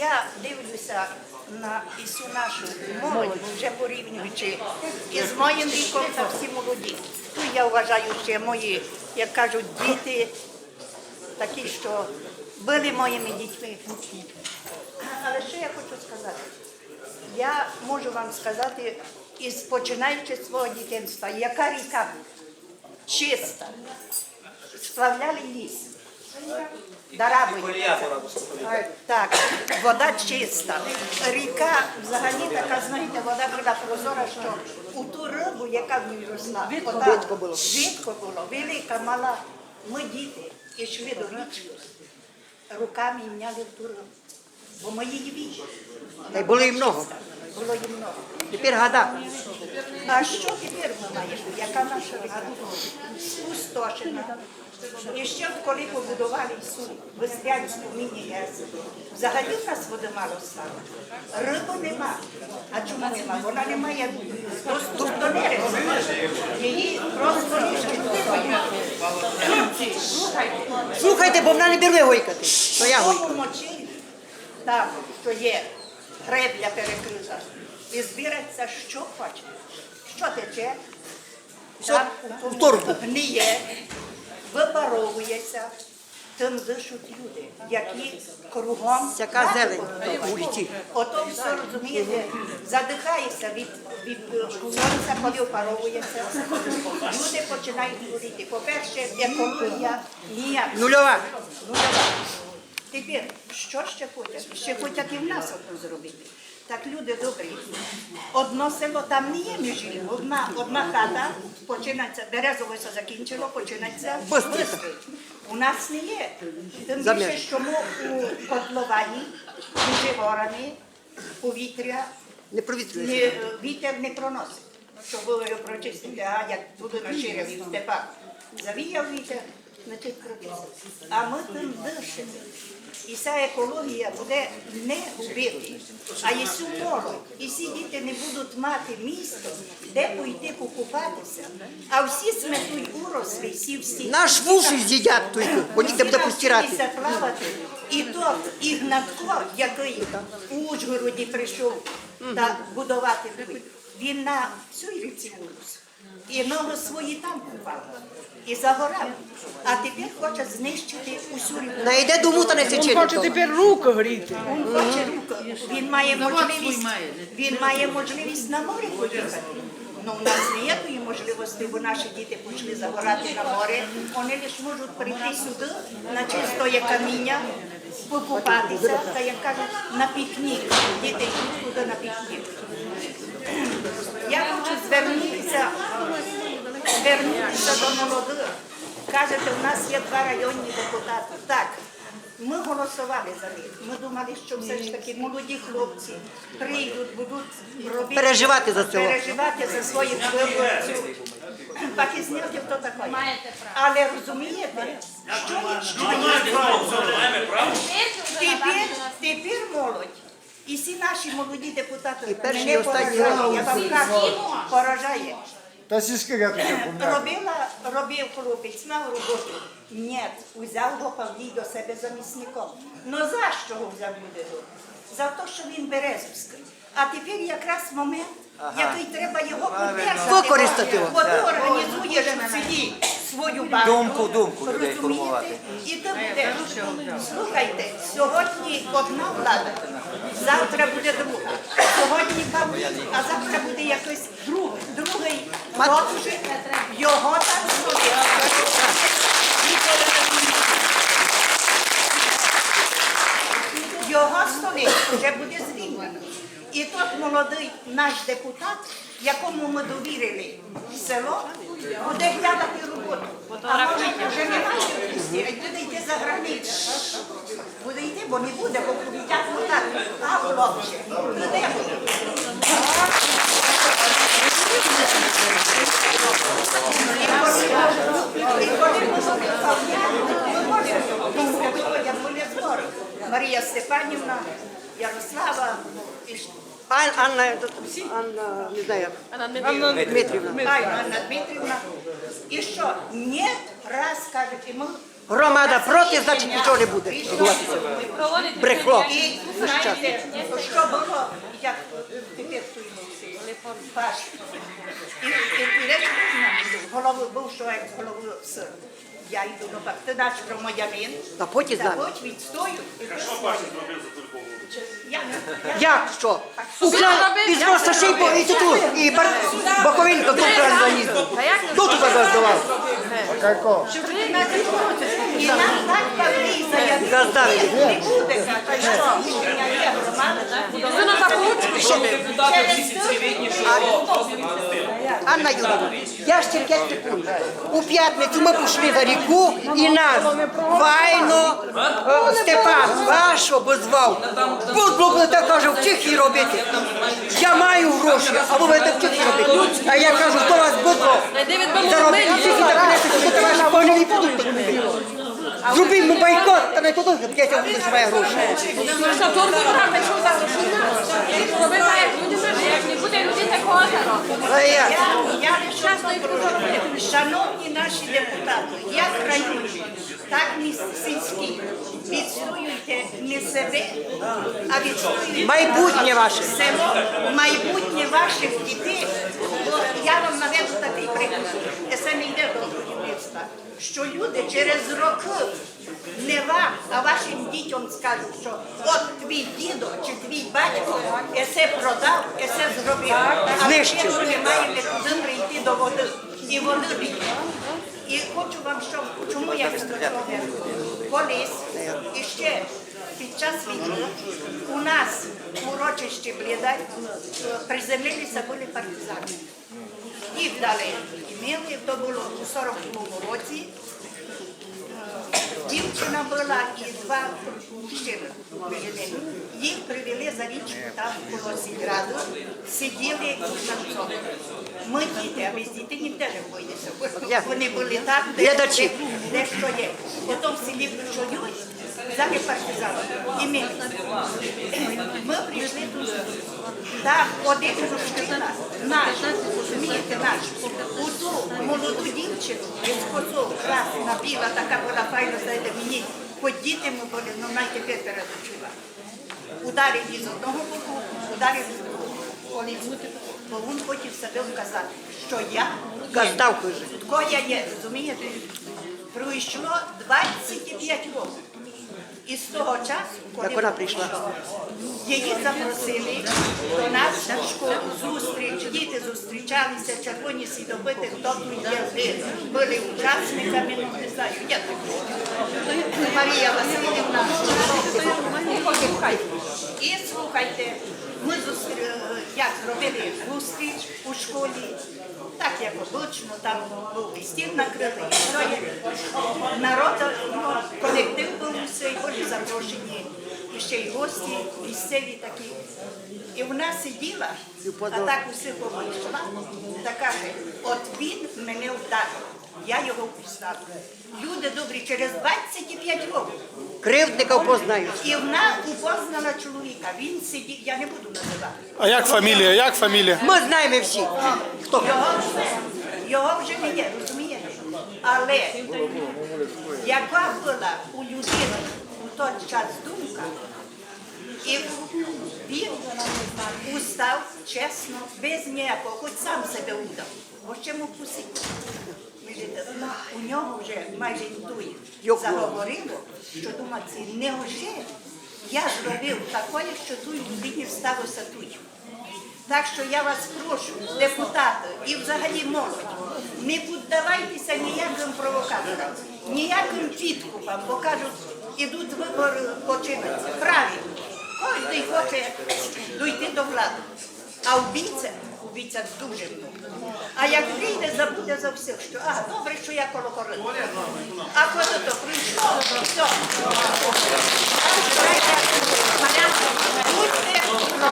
я дивлюся на всю нашу молодь, вже порівнюючи із моїм віком та всі молоді. Тут я вважаю, ще мої, як кажуть, діти такі, що були моїми дітьми. Але що я хочу сказати? Я можу вам сказати, із починаючи свого дитинства, яка ріка чиста, сплавляли ліс. Дарабою. Так, вода чиста. Ріка взагалі така, знаєте, вода була прозора, що у ту рибу, яка в ній росла, видко було. Видко було, велика, мала. Ми діти йшли до річки, руками міняли в ту рибу. Бо ми її вічили. Та й було і много. Було їм много. Тепер гада. А що тепер ми маємо? Яка наша ріка? Спустошена. І ще коли побудували цю Вестрянську міні-ГЕС, взагалі в нас води мало стало. Риби нема. А чому нема? Вона не має доступу до нерева. Її просто нищить. Слухайте, Слухайте, бо вона не бере гойкати. То я гойкаю. мочі, що є гребля перекрита, і збирається, що хоче. Що тече? Там у торбу. гниє, випаровується, тим дишуть люди, які кругом Всяка зелень. Ото все розумієте, задихається від, від е, сонця, коли випаровується. Люди починають хворіти. По-перше, екологія ніяк. Нульова. Ну, давай. Тепер, що ще хочуть? Ще хочуть і в нас одну зробити. Так, люди добрі. Одно село там не є між іншим. Одна, одна хата починається, березовося закінчило, починається. Бистрик. У нас не є. Тим більше, що ми у котловані, між горами, повітря, Не не, вітер не проносить. Щоб було його прочистити, а як буде на ширяві в степах. Завіяв вітер, А ми тим дишимо. І ця екологія буде не губити. А якщо молодь, і всі діти не будуть мати місто, де пойти покупатися, а всі сметуть уросли, всі всі. Наш вуш з'їдять бо ніде буде плавати. І то Ігнатко, який у Ужгороді прийшов та будувати він на всій ріці вирус. І ноги свої там купав. І загорав. Хоче знищити усю ріку. Найде дому та не Він хоче тепер руку гріти. Він хоче руку. Він має можливість, він має можливість на море поїхати. Ну, у нас не є тої можливості, бо наші діти почали загорати на море. Вони лише можуть прийти сюди на чистое каміння, покупатися, та як кажуть, на пікнік. Діти йдуть туди на пікнік. Я хочу звернутися, звернутися до молодих. Кажете, у нас є два районні депутати. Так, ми голосували за них. Ми думали, що все ж таки молоді хлопці прийдуть, будуть робити, Переживати за село. переживати за своїх виборців. Пакізняти хто такий. Але розумієте, що що є тепер, тепер молодь. І всі наші молоді депутати перший, мене і останній поражає, я вам кажу, поражає. Та сільська я тут. Робила, робив хлопець, мав роботу. Ні, узяв його Павлій до себе замісником. Ну за що його взяв люди? За те, що він березовський. А тепер якраз момент, який треба його підтримати. Використати його. Бо ти організуєш у селі свою банку. Думку, думку людей розумієте? формувати. І ти будеш. Слухайте, сьогодні одна влада, завтра буде друга. Сьогодні Павлій, а завтра буде якийсь другий. Його там Його столиця вже буде звільнена. І тут молодий наш депутат, якому ми довірили село, буде глядати роботу. А може вже немає місця, а буде йти за границю. Буде йти, бо не буде, бо так. А хлопче, туди буде. І коли ми виправляємо, ми можемо виходять були збори. Марія Степанівна, Ярослава, Ан- Анна, Анна, не знаю, Анна Дмитрівна. Ай, Анна Дмитрівна. І що? Ні, раз кажуть, і ми Громада проти, значить нічого не буде. Рішення Брехло. І знаєте, що було, як тепер той Паш. І, і, і речі голову бувшого екс-голову СР. Я йду на пак. Ти наш громадянин. Та потім Та знаю. хоч відстою. І ти Я, я, Як що? Украв із просто ще й по і тут, і бар... боковинка тут залізла. Тут туди роздавав. Како? І нам так павлі. Не буде, каже, що рішення є громада. Анна Юрівна, я ж тільки секунд. У п'ятницю ми пішли за ріку і нас файно е, Степан ваш обозвав. Будь будете, каже, в Чехії робити. Я маю гроші, а ви будете в Чехії робити. А я кажу, хто вас будко заробить? В Чехії так принесете, що польові. Зробимо бойкот, та не туди, я буду своє гроші. Що тут за як люди як не буде такого. А я? Я, лише прошу, шановні наші депутати, як раніше, так і сільські, відстоюйте не себе, а відстоюйте Майбутнє ваше. село, майбутнє ваших дітей. Бо я вам наведу такий приклад, я це не йде до будівництва, що люди через роки не вам, а вашим дітям скажуть, що от твій дідо чи твій батько есе продав, есе зробив, а ми Знищив. не маємо куди прийти до води. І води б'є. І хочу вам що, чому я виступаю? Колись і ще під час війни у нас у урочищі Блідай приземлилися були партизани. Їх дали імели, то було у 42 році. Дівчина була і два мужчини. Їх привели за річку там коло Сільраду, сиділи і танцювали. Ми діти, а без дітей ніде не боїться. Вони були там, де, Глядачі. де, де що є. Потім в селі взяли партизани. І ми. Ми прийшли тут. Там один мужчина, наш, розумієте, наш, у молоду дівчину, з козов, красна, біла, така була файна, знаєте, мені, хоч діти ми були, ну навіть тепер передочила. Ударив із одного боку, ударив з другого. Коли бо він хотів себе вказати, що я є. Каздавкою же. Ко я є, розумієте? Пройшло 25 років. І з того часу, коли Як вона прийшла. її запросили до нас на школу зустріч, діти зустрічалися, червоні сідобити, хто тут є, були учасниками, ну не знаю, я так. Марія Васильівна. І слухайте, ми зустрі... як зробили зустріч у школі, так як обично, там був і стіл накрили, і троє. Народ, ну, колектив був усей, були запрошені ще й гості, місцеві такі. І вона сиділа, а так усе повийшла, та каже, от він мене вдарив, я його впізнала. Люди добрі, через 25 років. Кривдників познають. І вона упознала чоловіка. Він сидів, я не буду називати. А як фамілія? Як фамілія? Ми знаємо всі. Хто? Його вже, його вже не є, розумієте? Але яка була у людини у той час думка, і він устав чесно, без ніякого, хоч сам себе удав, бо ще мог посити. У нього вже майже інтує заговорило, що думається, невже я зробив таке, що тій людині сталося тут. Так що я вас прошу, депутати і взагалі молодь, не піддавайтеся ніяким провокаторам, ніяким підкупам, бо кажуть, ідуть вибори починаються. Правильно, кожен хоче дійти до влади. А вбійця, вбійця дуже много. А як вийде, забуде за всіх, що а, добре, що я коло корити. А коли то прийшло, все. Будьте